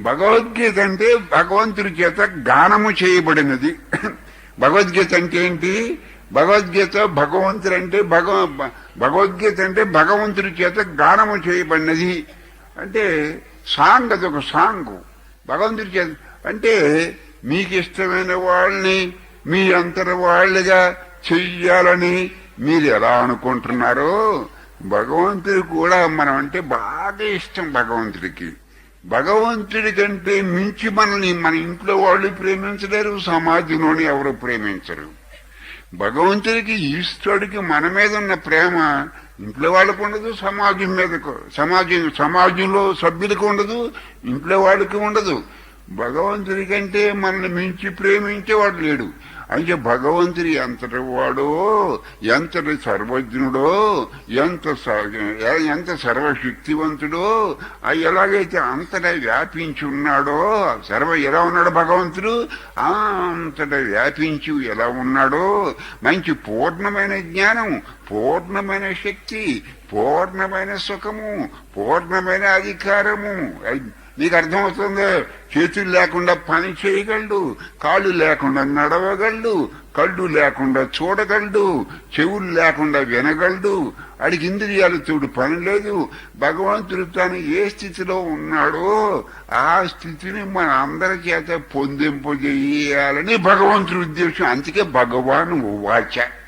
భగవద్గీత అంటే భగవంతుడి చేత గానము చేయబడినది. భగవద్గీత అంటే ఏంటి? భగవద్గీత భగవంతుడు అంటే భగవ భగవద్గీత అంటే భగవంతుడి చేత గానము చేయబడినది. అంటే సాంగ్ అది ఒక సాంగ్. భగవంతుడి చేత అంటే మీకు ఇష్టమైన వాళ్ళని మీ అంతర వాళ్ళుగా చెయ్యాలని మీరు ఎలా అనుకుంటున్నారో భగవంతుడు కూడా మనం అంటే బాగా ఇష్టం భగవంతుడికి. భగవంతుడి కంటే మించి మనల్ని మన ఇంట్లో వాళ్ళు ప్రేమించలేరు సమాజంలోని ఎవరు ప్రేమించరు. భగవంతుడికి ఈశ్వరుడికి మన మీద ఉన్న ప్రేమ ఇంట్లో వాళ్ళకు ఉండదు సమాజం మీద సమాజం సమాజంలో సభ్యులకు ఉండదు ఇంట్లో వాళ్ళకి ఉండదు. భగవంతుడి కంటే మనల్ని మించి ప్రేమించేవాడు లేడు. అయితే భగవంతుడి ఎంతటి వాడో ఎంతటి సర్వజ్ఞుడో ఎంత స- ఎంత సర్వశక్తివంతుడో ఆ ఎలాగైతే అంతటా వ్యాపించి ఉన్నాడో సర్వ ఎలా ఉన్నాడు భగవంతుడు? అంతటా వ్యాపించి ఎలా ఉన్నాడో మంచి పూర్ణమైన జ్ఞానం పూర్ణమైన శక్తి పూర్ణమైన సుఖము పూర్ణమైన అధికారము నీకు అర్థమవుతుంది చేతులు లేకుండా పని చేయగలడు కాళ్ళు లేకుండా నడవగలడు కళ్ళు లేకుండా చూడగలడు చెవులు లేకుండా వినగలడు. అడిగి ఇంద్రియాలు చూడు పని లేదు. భగవంతుడు తను ఏ స్థితిలో ఉన్నాడో ఆ స్థితిని మన అందరి చేత పొందింపజేయాలని భగవంతుడి ఉద్దేశం. అందుకే భగవాన్ వాచ.